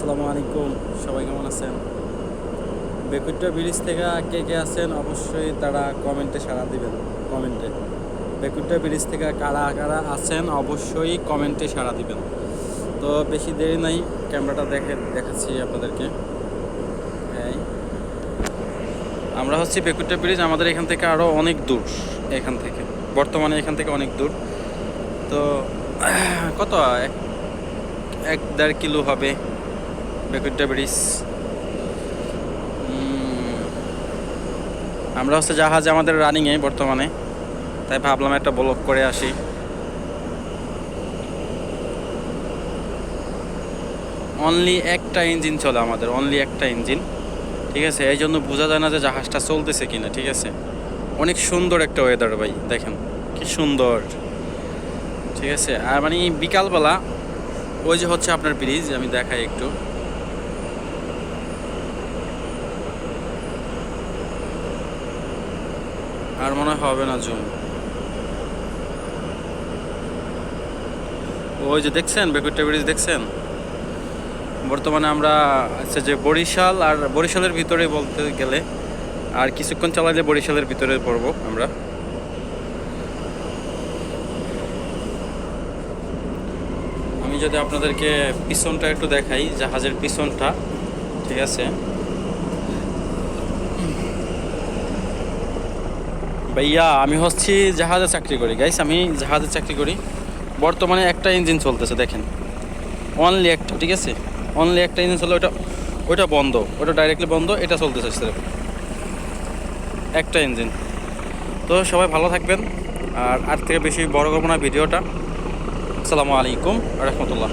আসসালামু আলাইকুম। সবাই কেমন আছেন? বেকুট্টা ব্রিজ থেকে কে কে আছেন অবশ্যই তারা কমেন্টে সাড়া দিবেন, কমেন্টে। বেকুট্টা ব্রিজ থেকে কারা কারা আছেন অবশ্যই কমেন্টে সাড়া দিবেন। তো বেশি দেরি নাই, ক্যামেরাটা দেখে দেখাচ্ছি আপনাদেরকে। আমরা হচ্ছি বেকুট্টা ব্রিজ, আমাদের এখান থেকে আরও অনেক দূর, এখান থেকে। বর্তমানে এখান থেকে অনেক দূর। তো, কত? এক দেড় কিলো হবে। বেকুট্টা ব্রিজ আমরা হচ্ছে জাহাজ আমাদের রানিংয়ে বর্তমানে। তাই ভাবলাম একটা ব্লক করে আসি। অনলি একটা ইঞ্জিন চলে আমাদের অনলি একটা ইঞ্জিন ঠিক আছে? এই জন্য বোঝা যায় না যে জাহাজটা চলতেছে কিনা, ঠিক আছে? অনেক সুন্দর একটা ওয়েদার ভাই, দেখেন। কি সুন্দর। ঠিক আছে? আর মানে বিকালবেলা ওই যে হচ্ছে আপনার ব্রিজ আমি দেখাই একটু। আর মনে হবে না জুম। ওই যে দেখছেন বেকুট্টা ব্রিজ দেখছেন? বর্তমানে আমরা আচ্ছা যে বরিশাল আর বরিশালের ভিতরে বলতে গেলে আর কিছুক্ষণ চালাইলে বরিশালের ভিতরে পড়ব আমরা। আমি যদি আপনাদেরকে পিছনটা একটু দেখাই, জাহাজের পিছনটা, ঠিক আছে? ভাইয়া, আমি হচ্ছি জাহাজে চাকরি করি। গাইস আমি জাহাজে চাকরি করি। বর্তমানে একটা ইঞ্জিন চলতেছে, দেখেন। অনলি একটা, ঠিক আছে? অনলি একটা ইঞ্জিন চলে ওটা ওইটা বন্ধ। ওটা ডাইরেক্টলি বন্ধ, এটা চলতেছে স্রেফ একটা ইঞ্জিন তো সবাই ভালো থাকবেন। আর আর থেকে বেশি বড় করব না ভিডিওটা। আসসালামু আলাইকুম রহমতুল্লাহ